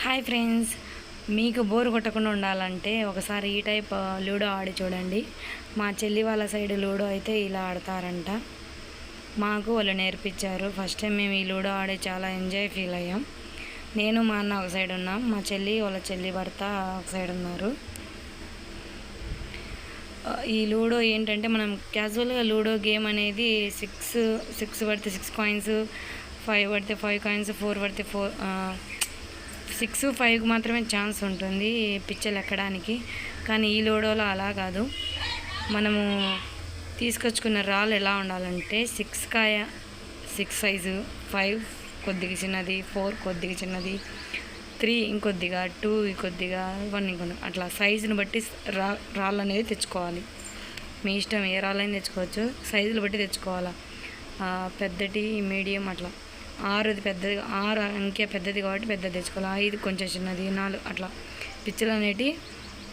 Hi friends మీకు bore కొట్టకుండా ఉండాలంటే ఒకసారి ఈ టైప్ లూడో ఆడి చూడండి. మా చెల్లి వాళ్ళ సైడ్ లూడో అయితే ఇలా ఆడతారంట. మాకు వాళ్ళు నేర్పించారు. ఫస్ట్ టైం మేము ఈ లూడో ఆడి చాలా ఎంజాయ్ ఫీల్ అయ్యాం. నేను మా అన్న ఒక సైడ్ ఉన్నాం. మా చెల్లి వాళ్ళ చెల్లి భర్త ఒక సైడ్ ఉన్నారు. ఈ లూడో ఏంటంటే మనం క్యాజువల్గా లూడో గేమ్ అనేది సిక్స్ సిక్స్ పడితే సిక్స్ కాయిన్స్ ఫైవ్ పడితే ఫైవ్ కాయిన్స్ ఫోర్ పడితే ఫోర్ సిక్స్ ఫైవ్కి మాత్రమే ఛాన్స్ ఉంటుంది పిచ్చలు ఎక్కడానికి. కానీ ఈ లూడోలో అలా కాదు. మనము తీసుకొచ్చుకున్న రాళ్ళు ఎలా ఉండాలంటే సిక్స్ కాయ సిక్స్ సైజు ఫైవ్ కొద్దిగా చిన్నది ఫోర్ కొద్దిగా చిన్నది త్రీ ఇంకొద్దిగా టూ కొద్దిగా వన్ ఇంకొద్దిగా అట్లా సైజుని బట్టి రా రాళ్ళు అనేది తెచ్చుకోవాలి. మీ ఇష్టం ఏ రాళ్ళైనా తెచ్చుకోవచ్చు. సైజులు బట్టి తెచ్చుకోవాలా? పెద్దటి మీడియం అట్లా. ఆరుది పెద్దది ఆరు అంకె పెద్దది కాబట్టి పెద్దది తెచ్చుకోవాలి. ఐదు కొంచెం చిన్నది నాలుగు అట్లా. పిచ్చలు అనేటివి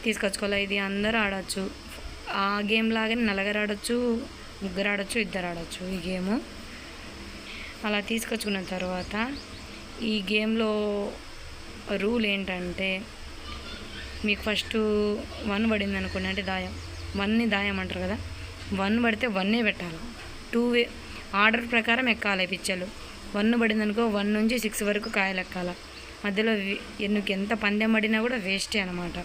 తీసుకొచ్చుకోవాలి. ఇది అందరూ ఆడచ్చు. ఆ గేమ్ లాగానే నలుగురు ఆడచ్చు ముగ్గురు ఆడచ్చు ఇద్దరు ఆడచ్చు ఈ గేము. అలా తీసుకొచ్చుకున్న తర్వాత ఈ గేమ్లో రూల్ ఏంటంటే మీకు ఫస్ట్ వన్ పడింది అనుకోండి అంటే దాయం. వన్ని దాయం అంటారు కదా. వన్ పడితే వన్నే పెట్టాలి. టూ వే ఆర్డర్ ప్రకారం ఎక్కాలి పిచ్చలు. వన్ పడింది అనుకో వన్ నుంచి సిక్స్ వరకు కాయలెక్కాల. మధ్యలో ఎన్నుకు ఎంత పందెం పడినా కూడా వేస్టే అనమాట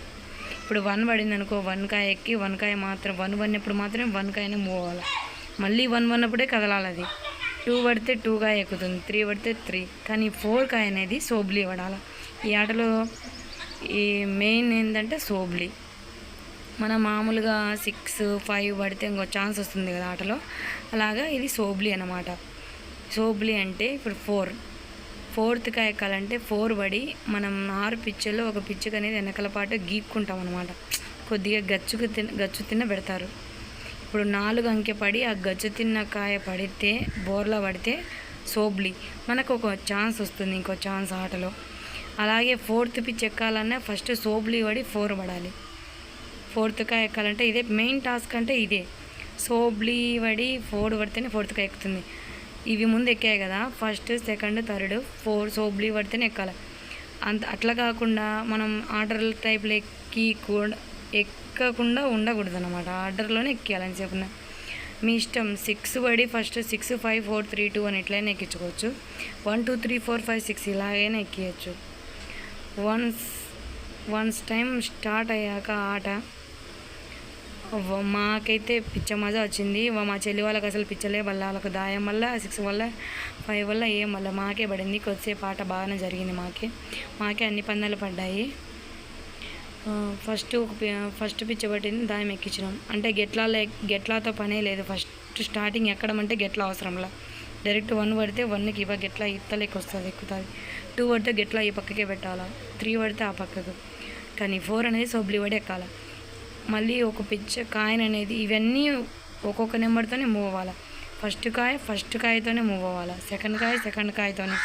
ఇప్పుడు వన్ పడింది అనుకో వన్ కాయ ఎక్కి వన్ కాయ మాత్రం వన్ పడినప్పుడు మాత్రమే వన్ కాయనే మూవ్ అవ్వాలి. మళ్ళీ వన్ పడినప్పుడే కదలాలి అది టూ పడితే టూ కాయ ఎక్కుతుంది త్రీ పడితే త్రీ. కానీ ఫోర్ కాయ అనేది సోబ్లీ పడాలి. ఈ ఆటలో ఈ మెయిన్ ఏంటంటే సోబ్లీ. మన మామూలుగా సిక్స్ ఫైవ్ పడితే ఇంకో ఛాన్స్ వస్తుంది కదా ఆటలో. అలాగా ఇది సోబ్లీ అన్నమాట. సోబ్లీ అంటే ఇప్పుడు ఫోర్. ఫోర్త్ కాయ ఎక్కాలంటే ఫోర్ పడి మనం ఆరు పిచ్చలో ఒక పిచ్చుకు అనేది వెనకల పాటు గీక్కుంటాం అనమాట కొద్దిగా గచ్చుకు తిన్న గచ్చు తిన్న పెడతారు. ఇప్పుడు నాలుగు అంకె పడి ఆ గచ్చు తిన్న కాయ పడితే బోర్లో పడితే సోబ్లీ. మనకు ఒక ఛాన్స్ వస్తుంది ఇంకో ఛాన్స్ ఆటలో. అలాగే ఫోర్త్ పిచ్ ఎక్కాలన్నా ఫస్ట్ సోబ్లీ పడి ఫోర్ పడాలి. ఫోర్త్ కాయ ఎక్కాలంటే ఇదే మెయిన్ టాస్క్ అంటే ఇదే. సోబ్లీ పడి ఫోర్ పడితేనే ఫోర్త్ కాయ ఎక్కుతుంది. ఇవి ముందు ఎక్కాయి కదా. ఫస్ట్ సెకండ్ థర్డ్ ఫోర్ సోబ్లీ పడితేనే ఎక్కాలి. అంత అట్లా కాకుండా మనం ఆర్డర్ టైప్లో ఎక్కి కూడా ఎక్కకుండా ఉండకూడదు అనమాట ఆర్డర్లోనే ఎక్కియాలని చెప్పిన మీ ఇష్టం సిక్స్ పడి first six five four three two అని ఎట్లయినా ఎక్కించుకోవచ్చు. One two three four five six ఇలాగైనా ఎక్కియచ్చు. వన్స్ వన్స్ టైం స్టార్ట్ అయ్యాక ఆట మాకైతే పిచ్చ మజా వచ్చింది. మా చెల్లి వాళ్ళకి అసలు పిచ్చలే వల్ల వాళ్ళకి దాయం వల్ల సిక్స్ వల్ల ఫైవ్ వల్ల ఏం వల్ల మాకే పడింది. కొద్దిసేపు ఆట బాగానే జరిగింది మాకే. మాకే అన్ని పందాలు పడ్డాయి. ఫస్ట్ ఫస్ట్ పిచ్చ పట్టింది దాయం ఎక్కించినాం. అంటే గెట్లా గెట్లాతో పనే లేదు. ఫస్ట్ స్టార్టింగ్ ఎక్కడం అంటే గెట్ల అవసరంలా. డైరెక్ట్ వన్ పడితే వన్కి ఇవ్వ గెట్ల ఇత్తలేకి వస్తుంది ఎక్కుతుంది. టూ పడితే గెట్ల ఈ పక్కకే పెట్టాలా. త్రీ పడితే ఆ పక్కకు. కానీ ఫోర్ అనేది సొబ్లి పడి ఎక్కాలా. మళ్ళీ ఒక పిచ్చ కాయిన్ అనేది ఇవన్నీ ఒక్కొక్క నెంబర్తోనే మూవ్ అవ్వాలి. ఫస్ట్ కాయ ఫస్ట్ కాయతోనే మూవ్ అవ్వాలి. సెకండ్ కాయ సెకండ్ కాయతోనే.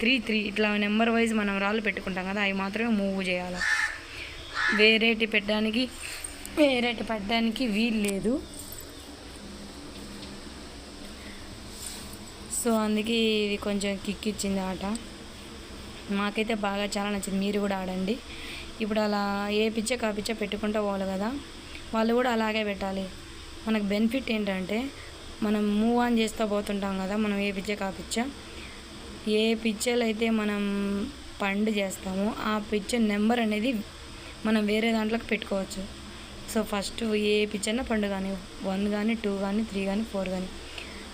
Three three. ఇట్లా నెంబర్ వైజ్ మనం రాళ్ళు పెట్టుకుంటాం కదా అవి మాత్రమే మూవ్ చేయాలి. వేరేటి పెట్టడానికి వేరేటి పెట్టడానికి వీలు లేదు. సో అందుకే ఇది కొంచెం కిక్ ఇచ్చింది ఆట. మాకైతే బాగా చాలా నచ్చింది. మీరు కూడా ఆడండి. ఇప్పుడు అలా ఏ పిచ్చ కా పిచ్చ పెట్టుకుంటూ పోవాలి కదా. వాళ్ళు కూడా అలాగే పెట్టాలి. మనకు బెనిఫిట్ ఏంటంటే మనం మూవ్ ఆన్ చేస్తూ పోతుంటాం కదా మనం ఏ పిచ్చ కా పిచ్చ. ఏ పిచ్చలు అయితే మనం పండు చేస్తామో ఆ పిచ్చ నెంబర్ అనేది మనం వేరే దాంట్లోకి పెట్టుకోవచ్చు. సో ఫస్ట్ ఏ పిచ్చైనా అయినా పండు కానీ వన్ కానీ టూ కానీ త్రీ కానీ ఫోర్ కానీ.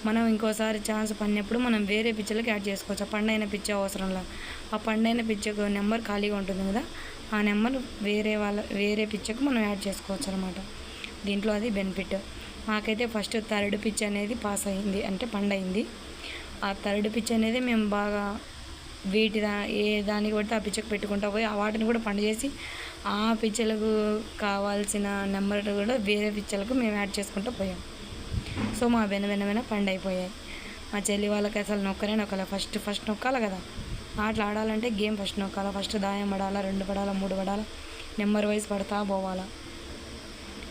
మనం ఇంకోసారి ఛాన్స్ పడినప్పుడు మనం వేరే పిచ్చలకి యాడ్ చేసుకోవచ్చు. ఆ పండైన పిచ్చ అవసరంలా. ఆ పండైన పిచ్చకు నెంబర్ ఖాళీగా ఉంటుంది కదా ఆ నెంబర్ వేరే వాళ్ళ వేరే పిచ్చకు మనం యాడ్ చేసుకోవచ్చు అనమాట దీంట్లో అది బెనిఫిట్. మాకైతే ఫస్ట్ థర్డ్ పిచ్ అనేది పాస్ అయింది అంటే పండైంది ఆ థర్డ్ పిచ్ అనేది మేము బాగా వీటి దా ఏ దానికి పడితే ఆ పిచ్చకు పెట్టుకుంటా పోయి ఆ వాటిని కూడా పండు చేసి ఆ పిచ్చలకు కావాల్సిన నెంబర్ కూడా వేరే పిచ్చలకు మేము యాడ్ చేసుకుంటూ పోయాం. సో మా వెన వెన వెన పండు అయిపోయాయి. మా చెల్లి వాళ్ళకి అసలు నొక్కనే నొక్కలే ఫస్ట్ ఫస్ట్ నొక్కాలి కదా. ఆటలు ఆడాలంటే గేమ్ ఫస్ట్ నొక్కాలా ఫస్ట్ దాయం పడాలా రెండు పడాలా మూడు పడాలా నెంబర్ వైజ్ పడతా పోవాలా.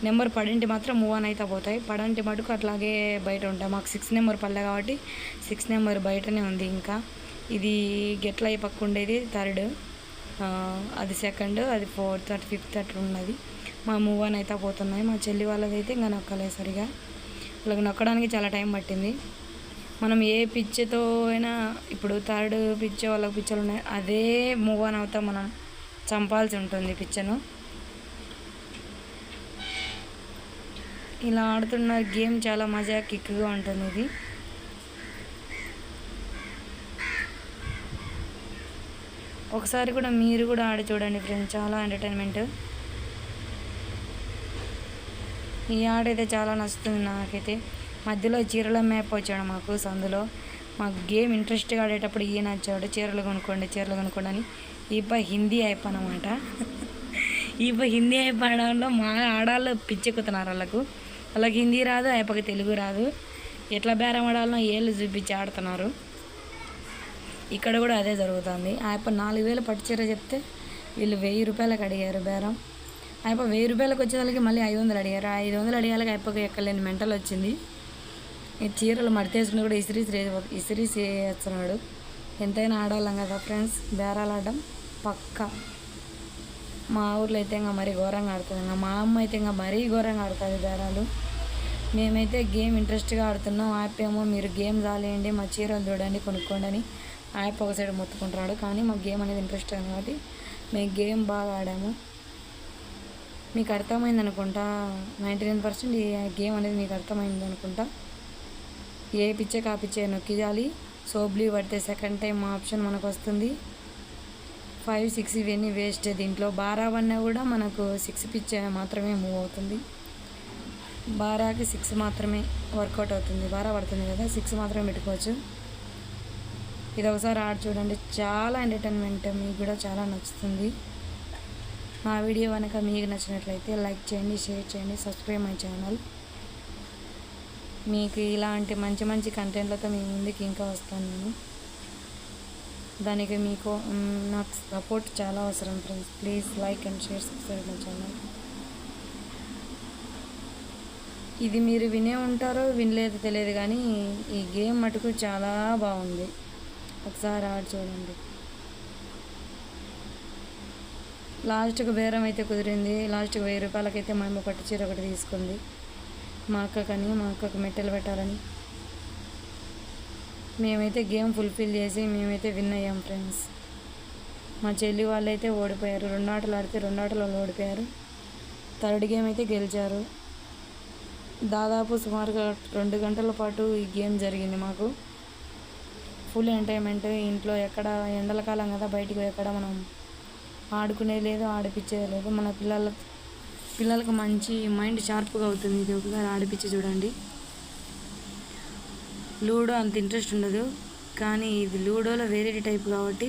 నెంబర్ పడింటి మాత్రం మూవ్ ఆన్ అయితే పోతాయి. పడంటి మటుకు అట్లాగే బయట ఉంటాయి మాకు సిక్స్ నెంబర్ పడలే కాబట్టి సిక్స్ నెంబర్ బయటనే ఉంది ఇంకా. ఇది గెట్ల అయి పక్క ఉండేది థర్డ్ అది సెకండ్ అది ఫోర్త్ అటు ఫిఫ్త్ అట్లా ఉన్నది. మా మూవ్ ఆన్ అయితే పోతున్నాయి. మా చెల్లి వాళ్ళది అయితే ఇంకా నొక్కలేదు సరిగా. వాళ్ళకి నొక్కడానికి చాలా టైం పట్టింది. మనం ఏ పిచ్చితో అయినా ఇప్పుడు థర్డ్ పిచ్చ వాళ్ళకి పిచ్చలు ఉన్నాయి అదే మూవ్ ఆన్ అవుతా మనం చంపాల్సి ఉంటుంది పిచ్చను. ఇలా ఆడుతున్న గేమ్ చాలా మజా కిక్గా ఉంటుంది ఇది. ఒకసారి కూడా మీరు కూడా ఆడి చూడండి ఫ్రెండ్స్ చాలా ఎంటర్టైన్మెంట్. ఈ ఆట అయితే చాలా నచ్చుతుంది నాకైతే. మధ్యలో చీరల మ్యాప్ వచ్చాడు మాకు సందులో. మాకు గేమ్ ఇంట్రెస్ట్గా ఆడేటప్పుడు ఈయన వచ్చాడు చీరలు కొనుక్కోండి చీరలు కొనుక్కోండి అని. ఈ పై హిందీ అయిపోయి అనమాట ఈ పై హిందీ యాప్ మా ఆడాళ్ళు పిచ్చెక్కుతున్నారు వాళ్ళకు. వాళ్ళకి హిందీ రాదు అయిపోయి తెలుగు రాదు. ఎట్లా బేరం ఆడాలనో ఏళ్ళు చూపించి ఆడుతున్నారు. ఇక్కడ కూడా అదే జరుగుతుంది. ఆయప్ప నాలుగు వేలు పట్టు చీర చెప్తే వీళ్ళు వెయ్యి రూపాయలకు అడిగారు బేరం. ఆయప్ప వెయ్యి రూపాయలకు వచ్చేదానికి మళ్ళీ ఐదు వందలు అడిగారు. ఐదు వందలు అడిగాక ఆయప్పకి ఎక్కలేని మెంటల్ వచ్చింది. చీరలు మడతేసుకుని కూడా ఇసిరి ఇసిరి చేస్తున్నాడు. ఎంతైనా ఆడాలం కదా ఫ్రెండ్స్? బేరాలు ఆడడం పక్క. మా ఊర్లో అయితే ఇంకా మరీ ఘోరంగా ఆడుతుంది. ఇంకా మా అమ్మ అయితే ఇంకా మరీ ఘోరంగా ఆడుతుంది బేరాలు. మేమైతే గేమ్ ఇంట్రెస్ట్గా ఆడుతున్నాం. యాప్ ఏమో మీరు గేమ్ రాలేయండి మా చీరలు చూడండి కొనుక్కోండి అని యాప్ ఒక సైడ్ మొత్తుకుంటున్నాడు. కానీ మాకు గేమ్ అనేది ఇంట్రెస్ట్ కాబట్టి మేము గేమ్ బాగా ఆడాము. మీకు అర్థమైంది అనుకుంటా నైంటీ నైన్ పర్సెంట్ ఈ గేమ్ అనేది మీకు అర్థమైంది అనుకుంటా ఏ పిచ్చ కా పిచ్చే నొక్కియాలి సోబ్లీ పడితే సెకండ్ టైం ఆప్షన్ మనకు వస్తుంది ఫైవ్ సిక్స్ ఇవన్నీ వేస్ట్ దీంట్లో. బారా వన్నా కూడా మనకు సిక్స్ పిచ్ మాత్రమే మూవ్ అవుతుంది. బారాకి సిక్స్ మాత్రమే వర్కౌట్ అవుతుంది. బారా పడుతుంది కదా సిక్స్ మాత్రమే పెట్టుకోవచ్చు. ఇది ఒకసారి ఆడి చూడండి. చాలా ఎంటర్టైన్మెంట్ మీకు కూడా చాలా నచ్చుతుంది. మా వీడియో కనుక మీకు నచ్చినట్లయితే లైక్ చేయండి షేర్ చేయండి సబ్స్క్రైబ్ మై ఛానల్ మీకు ఇలాంటి మంచి మంచి కంటెంట్లతో మీ ముందుకి ఇంకా వస్తాను నేను. దానికి మీకు నాకు సపోర్ట్ చాలా అవసరం friends. Please like and share subscribe my channel. ఇది మీరు వినే ఉంటారో వినలేదు తెలియదు కానీ ఈ గేమ్ మటుకు చాలా బాగుంది. ఒకసారి ఆడి చూడండి. లాస్ట్కి బేరం అయితే కుదిరింది. లాస్ట్కి వెయ్యి రూపాయలకైతే మేము పట్టు చీర ఒకటి తీసుకుంది. మా అక్కకని మా అక్కకు మెట్టెలు పెట్టాలని. మేమైతే గేమ్ ఫుల్ఫిల్ చేసి మేమైతే విన్ అయ్యాం ఫ్రెండ్స్. మా చెల్లి వాళ్ళు అయితే ఓడిపోయారు. రెండు ఆటలు ఆడితే రెండు ఆటలు వాళ్ళు ఓడిపోయారు. థర్డ్ గేమ్ అయితే గెలిచారు. దాదాపు సుమారుగా రెండు గంటల పాటు ఈ గేమ్ జరిగింది మాకు. Full entertainment. ఇంట్లో ఎక్కడ ఎండల కాలం కదా బయటికి ఎక్కడ మనం ఆడుకునే లేదు ఆడిపించేది లేదు. మన పిల్లల పిల్లలకు మంచి మైండ్ షార్ప్గా అవుతుంది. ఇది ఒకసారి ఆడిపించి చూడండి. లూడో అంత ఇంట్రెస్ట్ ఉండదు. కానీ ఇది లూడోలో వేరే టైప్ కాబట్టి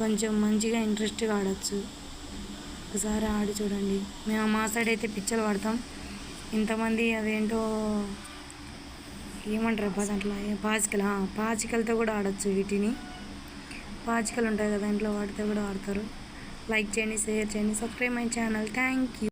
కొంచెం మంచిగా ఇంట్రెస్ట్గా ఆడచ్చు. ఒకసారి ఆడి చూడండి. మేము మా సైడ్ అయితే పిచ్చలు పడతాం ఇంతమంది అదేంటో ఏమంటారు అబ్బా దాంట్లో? పాచికలు పాచికలతో కూడా ఆడచ్చు వీటిని. పాచికలు ఉంటాయి కదా ఇంట్లో వాటితో కూడా ఆడతారు. లైక్ చేయండి షేర్ చేయండి subscribe my channel. Thank you